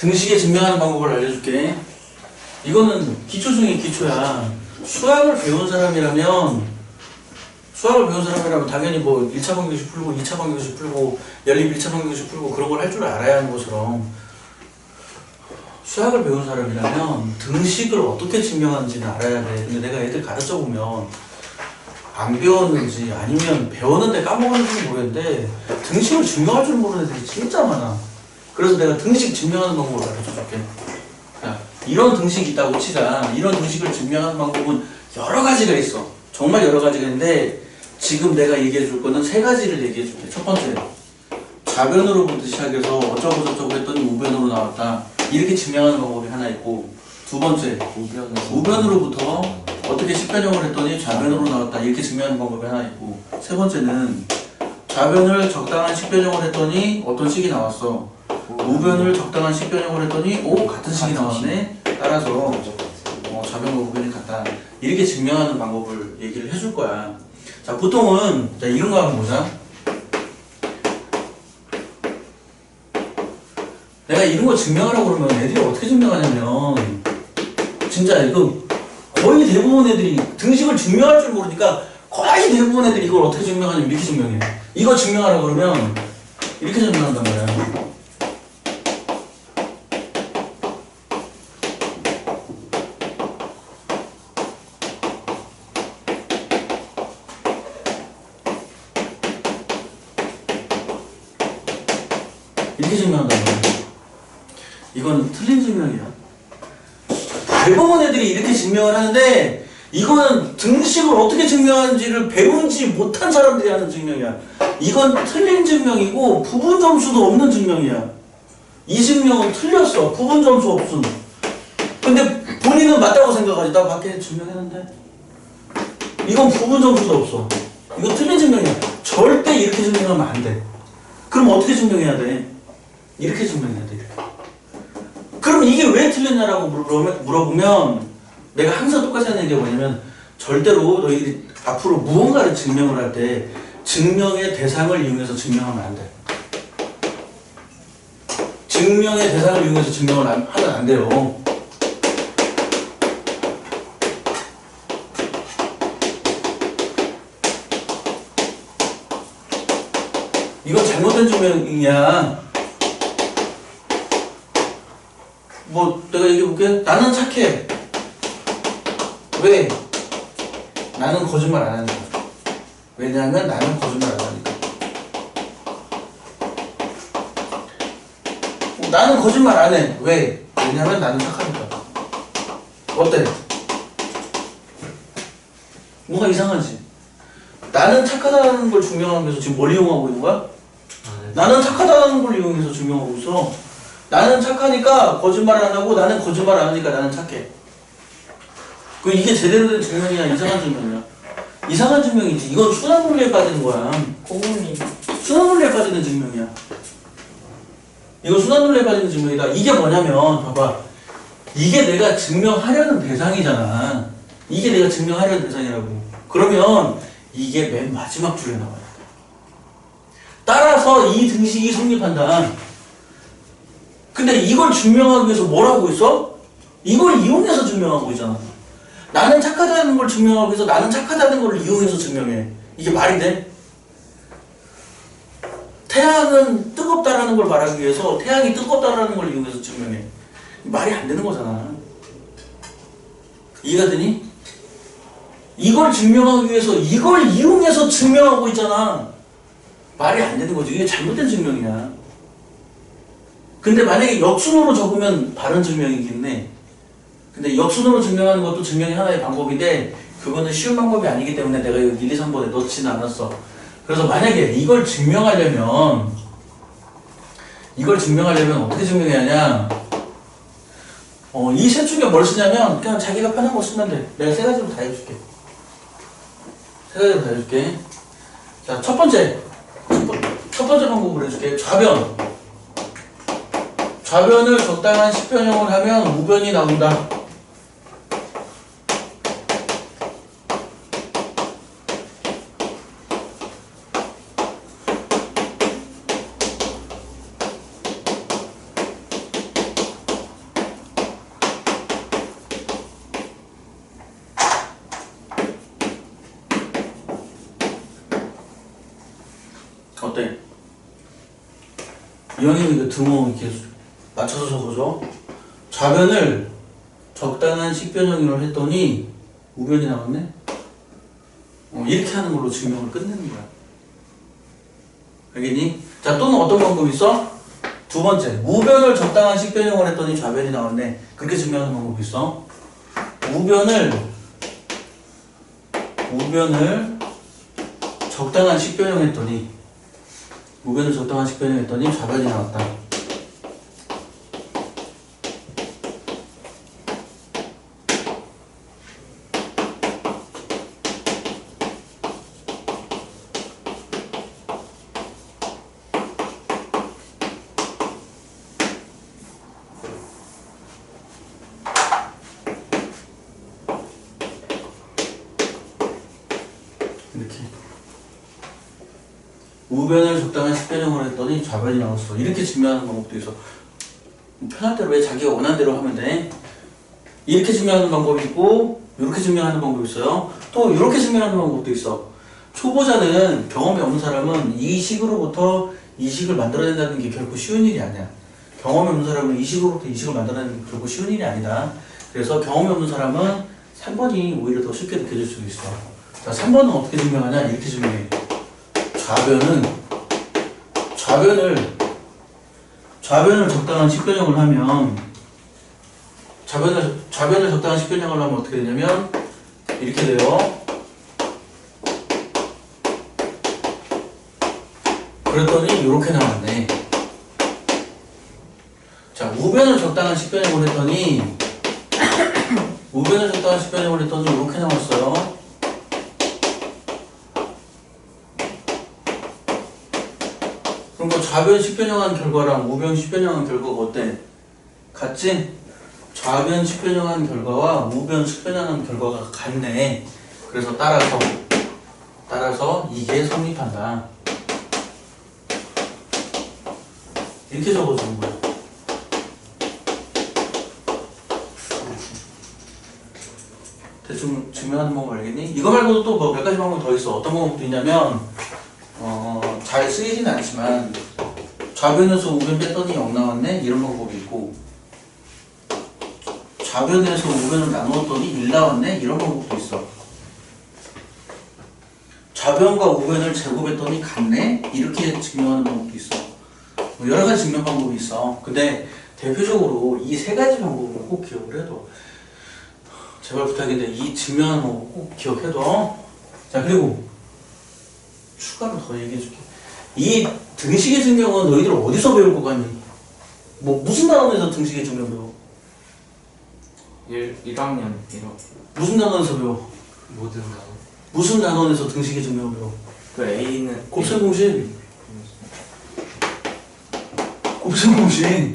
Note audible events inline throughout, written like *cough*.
등식에 증명하는 방법을 알려줄게. 이거는 기초 중에 기초야. 수학을 배운 사람이라면, 수학을 배운 사람이라면 당연히 뭐 1차 방정식 풀고, 2차 방정식 풀고, 연립 1차 방정식 풀고 그런 걸 할 줄 알아야 하는 것처럼 수학을 배운 사람이라면 등식을 어떻게 증명하는지는 알아야 돼. 근데 내가 애들 가르쳐 보면 안 배웠는지 아니면 배웠는데 까먹었는지 모르겠는데 등식을 증명할 줄 모르는 애들이 진짜 많아. 그래서 내가 등식 증명하는 방법을 가르쳐 줄게. 자, 이런 등식이 있다고 치자. 이런 등식을 증명하는 방법은 여러 가지가 있어. 정말 여러 가지가 있는데 지금 내가 얘기해 줄 거는 세 가지를 얘기해 줄게. 첫 번째, 좌변으로부터 시작해서 어쩌고 저쩌고 했더니 우변으로 나왔다. 이렇게 증명하는 방법이 하나 있고 두 번째, 우변으로 부터 어떻게 식변형을 했더니 좌변으로 나왔다. 이렇게 증명하는 방법이 하나 있고 세 번째는 좌변을 적당한 식변형을 했더니 어떤 식이 나왔어. 우변을 적당한 식변형을 했더니 오 같은 식이 나왔네. 따라서 어, 좌변과 우변이 같다. 이렇게 증명하는 방법을 얘기를 해줄 거야. 자 보통은 자 이런 거 한번 보자. 내가 이런 거 증명하라고 그러면 애들이 어떻게 증명하냐면 진짜 이거 거의 대부분 애들이 등식을 증명할 줄 모르니까 거의 대부분 애들이 이걸 어떻게 증명하냐면 이렇게 증명해. 이거 증명하라고 그러면 이렇게 증명한단 말이야. 이렇게 증명한단 말이야. 이건 틀린 증명이야. 대부분 애들이 이렇게 증명을 하는데 이거는 등식을 어떻게 증명하는지를 배우지 못한 사람들이 하는 증명이야. 이건 틀린 증명이고 부분 점수도 없는 증명이야. 이 증명은 틀렸어. 부분 점수 없음. 근데 본인은 맞다고 생각하지. 나 밖에 증명했는데. 이건 부분 점수도 없어. 이거 틀린 증명이야. 절대 이렇게 증명하면 안 돼. 그럼 어떻게 증명해야 돼? 이렇게 증명해야 돼. 그럼 이게 왜 틀렸냐라고 물어보면, 물어보면 내가 항상 똑같이 하는 얘기가 뭐냐면 절대로 너희들이 앞으로 무언가를 증명을 할 때 증명의 대상을 이용해서 증명하면 안 돼. 증명의 대상을 이용해서 증명을 안- 하면 안 돼요. 이건 잘못된 증명이야. 뭐 내가 얘기해 볼게. 나는 착해. 왜? 나는 거짓말 안 하니까. 왜냐하면 나는 거짓말 안 하니까. 어, 나는 거짓말 안 해. 왜? 왜냐하면 나는 착하니까. 어때? 뭔가 이상하지? 나는 착하다는 걸 증명하기 위해서 지금 뭘 이용하고 있는 거야? 나는 착하다는 걸 이용해서 증명하고 있어. 나는 착하니까 거짓말 안 하고 나는 거짓말 안 하니까 나는 착해. 그 이게 제대로 된 증명이야, 이상한 증명이야. 이상한 증명이지. 이건 순환 논리에 빠지는 거야. 고문님 순환 논리에 빠지는 증명이야. 이거 순환 논리에 빠지는 증명이다. 이게 뭐냐면 봐봐. 이게 내가 증명하려는 대상이잖아. 이게 내가 증명하려는 대상이라고. 그러면 이게 맨 마지막 줄에 나와요. 따라서 이 등식이 성립한다. 근데 이걸 증명하기 위해서 뭘 하고 있어? 이걸 이용해서 증명하고 있잖아. 나는 착하다는 걸 증명하기 위해서 나는 착하다는 걸 이용해서 증명해. 이게 말이 돼? 태양은 뜨겁다라는 걸 말하기 위해서 태양이 뜨겁다라는 걸 이용해서 증명해. 말이 안 되는 거잖아. 이해가 되니? 이걸 증명하기 위해서 이걸 이용해서 증명하고 있잖아. 말이 안 되는 거지. 이게 잘못된 증명이야. 근데 만약에 역순으로 적으면 바른 증명이겠네. 근데 역순으로 증명하는 것도 증명이 하나의 방법인데 그거는 쉬운 방법이 아니기 때문에 내가 여기 1, 2, 3번에 넣지는 않았어. 그래서 만약에 이걸 증명하려면 이걸 증명하려면 어떻게 증명해야 하냐? 어, 이 셋 중에 뭘 쓰냐면 그냥 자기가 편한 거 쓰면 돼. 내가 세 가지로 다 해줄게. 세 가지로 다 해줄게. 자, 첫 번째. 첫, 번, 첫 번째 방법을 해줄게. 좌변. 좌변을 적당한 10변형을 하면 우변이 나온다. 어때? 연인이 그 드모은 계속 맞춰서 적어줘. 좌변을 적당한 식변형으로 했더니 우변이 나왔네. 어, 이렇게 하는 걸로 증명을 끝내는 거야. 알겠니? 자 또는 어떤 방법이 있어? 두 번째 우변을 적당한 식변형을 했더니 좌변이 나왔네. 그렇게 증명하는 방법이 있어. 우변을 우변을 적당한 식변형 했더니 우변을 적당한 식변형 했더니 좌변이 나왔다. 이렇게. 우변을 적당한 식변형으로 했더니 좌변이 나왔어. 이렇게 증명하는 방법도 있어. 편할 대로 왜 자기가 원하는 대로 하면 돼? 이렇게 증명하는 방법이 있고 이렇게 증명하는 방법이 있어요. 또 이렇게 증명하는 방법도 있어. 초보자는 경험이 없는 사람은 이 식으로부터 이 식을 만들어낸다는 게 결코 쉬운 일이 아니야. 경험이 없는 사람은 이 식으로부터 이 식을 만들어내는 게 결코 쉬운 일이 아니다. 그래서 경험이 없는 사람은 3번이 오히려 더 쉽게 느껴질 수도 있어 자, 3번은 어떻게 증명하냐? 이렇게 증명해. 좌변은, 좌변을, 좌변을 적당한 식변형을 하면, 좌변을, 좌변을 적당한 식변형을 하면 어떻게 되냐면, 이렇게 돼요. 그랬더니, 이렇게 나왔네. 자, 우변을 적당한 식변형을 했더니, 우변을 적당한 식변형을 했더니, 이렇게 나왔어요. 그러니까 좌변 식변형한 결과랑 우변 식변형한 결과가 어때? 같지? 좌변 식변형한 결과와 우변 식변형한 결과가 같네. 그래서 따라서 따라서 이게 성립한다. 이렇게 적어주는 거야. 대충 증명하는 방법 알겠니? 이거 말고도 또 뭐 몇 가지 방법이 더 있어. 어떤 방법도 있냐면 어, 잘 쓰이진 않지만 좌변에서 우변 뺐더니 0 나왔네? 이런 방법이 있고 좌변에서 우변을 나누었더니 1 나왔네? 이런 방법도 있어. 좌변과 우변을 제곱했더니 같네? 이렇게 증명하는 방법도 있어. 뭐 여러 가지 증명 방법이 있어. 근데 대표적으로 이 세 가지 방법을 꼭 기억을 해둬. 제발 부탁인데 이 증명하는 방법 꼭 기억해둬. 자 그리고 추가로 더 얘기해줄게. 이 등식의 증명은 너희들 어디서 배울 것 같니? 뭐 무슨 단원에서 등식의 증명 배워? 1, 1학년 1학 무슨 단원에서 배워? 모든 다. 무슨 단원에서 등식의 증명 배워? 그 A는 곱셈 공식. 곱셈 공식.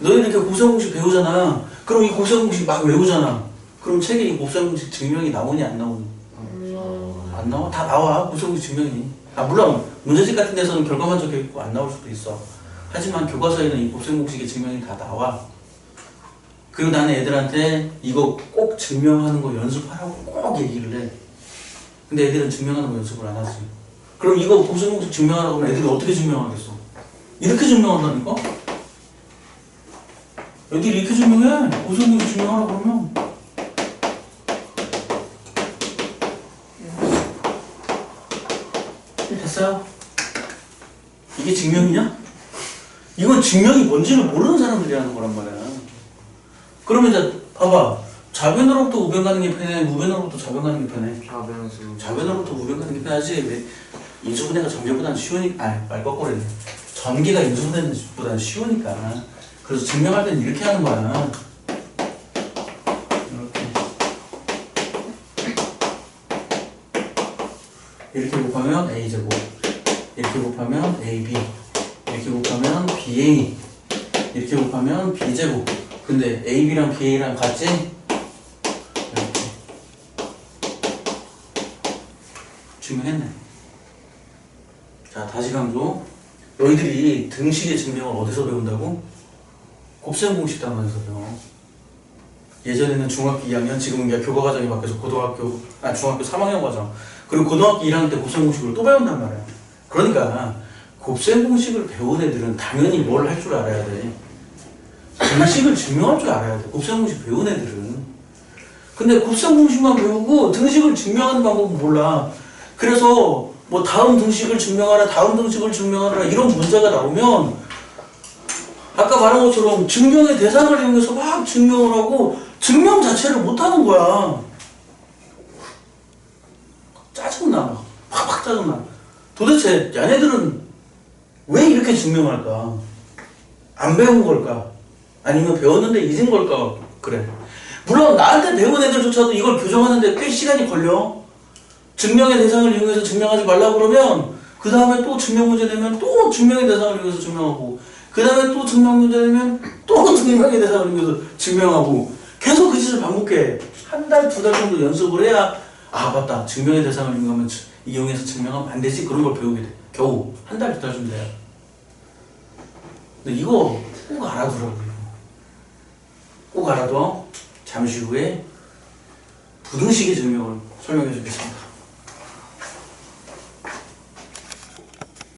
너희들 이렇게 곱셈 공식 배우잖아. 그럼 이 곱셈 공식 막 외우잖아. 그럼 책에 이 곱셈 공식 증명이 나오니 안 나오니? 안 나와? 다 나와. 구성구 증명이. 아, 물론, 문제집 같은 데서는 결과만 적혀 있고 안 나올 수도 있어. 하지만 교과서에는 이 곱셈 공식의 증명이 다 나와. 그리고 나는 애들한테 이거 꼭 증명하는 거 연습하라고 꼭 얘기를 해. 근데 애들은 증명하는 거 연습을 안 하지. 그럼 이거 곱셈 공식 증명하라고 하면 애들이 어떻게 증명하겠어? 이렇게 증명한다니까? 애들이 이렇게 증명해. 곱셈 공식 증명하라고 그러면. 됐어요? 이게 증명이냐? 이건 증명이 뭔지를 모르는 사람들이 하는 거란 말이야. 그러면 이제 봐봐. 좌변으로부터 우변 가는 게 편해? 우변으로부터 좌변 가는 게 편해? 좌변에서 좌변으로부터 우변 가는 게 편하지. 왜? 인수분해가 전개보다는 쉬우니까. 아, 말 거꾸로네. 전개가 인수분해보다는 쉬우니까. 그래서 증명할 때는 이렇게 하는 거야. 이렇게. 곱하면 a제곱. 이렇게 곱하면 ab. 이렇게 곱하면 ba. 이렇게 곱하면 b제곱. 근데 ab랑 ba랑 같지? 이렇게. 증명했네. 자, 다시 강조. 너희들이 등식의 증명을 어디서 배운다고? 곱셈 공식 단원에서 배워. 예전에는 중학교 2학년, 지금은 이제 교과 과정이 바뀌어서 고등학교, 아, 중학교 3학년 과정. 그리고 고등학교 1학년 때 곱셈 공식을 또 배운단 말이야. 그러니까 곱셈 공식을 배운 애들은 당연히 뭘 할 줄 알아야 돼. 등식을 증명할 줄 알아야 돼. 곱셈 공식 배운 애들은. 근데 곱셈 공식만 배우고 등식을 증명하는 방법은 몰라. 그래서 뭐 다음 등식을 증명하라, 다음 등식을 증명하라 이런 문제가 나오면 아까 말한 것처럼 증명의 대상을 이용해서 막 증명을 하고 증명 자체를 못 하는 거야. 짜증나. 막. 팍팍 짜증나. 도대체 얘네들은 왜 이렇게 증명할까? 안 배운 걸까? 아니면 배웠는데 잊은 걸까? 그래. 물론 나한테 배운 애들조차도 이걸 교정하는데 꽤 시간이 걸려. 증명의 대상을 이용해서 증명하지 말라 그러면 그 다음에 또 증명 문제 내면 또 증명의 대상을 이용해서 증명하고 그 다음에 또 증명 문제 내면 또 *laughs* 증명의 대상을 이용해서 증명하고 계속 그 짓을 반복해. 한 달, 두 달 정도 연습을 해야 아 맞다 증명의 대상을 이용하면 지- 이용해서 증명하면 안 되지 그런 걸 배우게 돼. 겨우 한 달, 두달 정도 돼야. 근데 이거 꼭 알아두라고요. 꼭 알아둬. 잠시 후에 부등식의 증명을 설명해 주겠습니다.